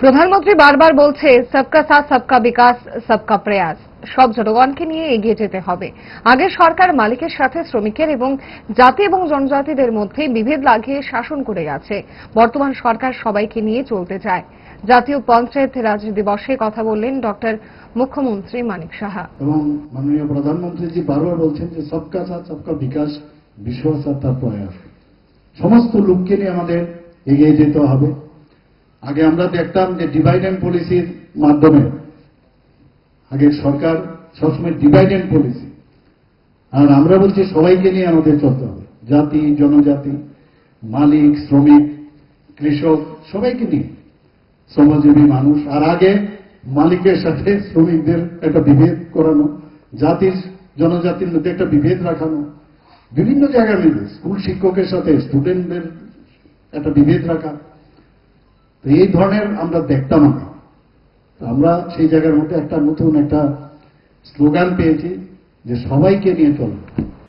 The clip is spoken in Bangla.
প্রধানমন্ত্রী বারবার বলছে, সবকা সাথ, সবকা বিকাশ, সবকা প্রয়াস। সব জনগণকে নিয়ে এগিয়ে যেতে হবে। আগে সরকার মালিকের সাথে শ্রমিকের এবং জাতি এবং জনজাতিদের মধ্যে বিভেদ লাগিয়ে শাসন করে গেছে। বর্তমান সরকার সবাইকে নিয়ে চলতে চায়। জাতীয় পঞ্চায়েত রাজ দিবসে কথা বললেন ডক্টর মুখ্যমন্ত্রী মানিক সাহা। এবং মাননীয় প্রধানমন্ত্রীজি বারবার বলছেন যে, সবকা সাথ, সবকা বিকাশ, বিশ্বাস আর তার প্রয়াস। সমস্ত লোককে নিয়ে আমাদের এগিয়ে যেতে হবে। আগে আমরা দেখতাম যে ডিভাইড অ্যান্ড পলিসির মাধ্যমে আগে সরকার সবসময় ডিভাইড অ্যান্ড পলিসি আর আমরা বলছি সবাইকে নিয়ে আমাদের চলতে হবে। জাতি, জনজাতি, মালিক, শ্রমিক, কৃষক, সবাইকে নিয়ে। শ্রমজীবী মানুষ। আর আগে মালিকের সাথে শ্রমিকদের একটা বিভেদ করানো, জাতির, জনজাতির মধ্যে একটা বিভেদ রাখানো। বিভিন্ন জায়গায় মিলে। স্কুল শিক্ষকের সাথে স্টুডেন্টদের একটা বিভেদ রাখা। এই ধরনের আমরা দেখতাম না। আমরা সেই জায়গার মধ্যে একটা নতুন একটা স্লোগান পেয়েছি যে সবাইকে নিয়ে চলবে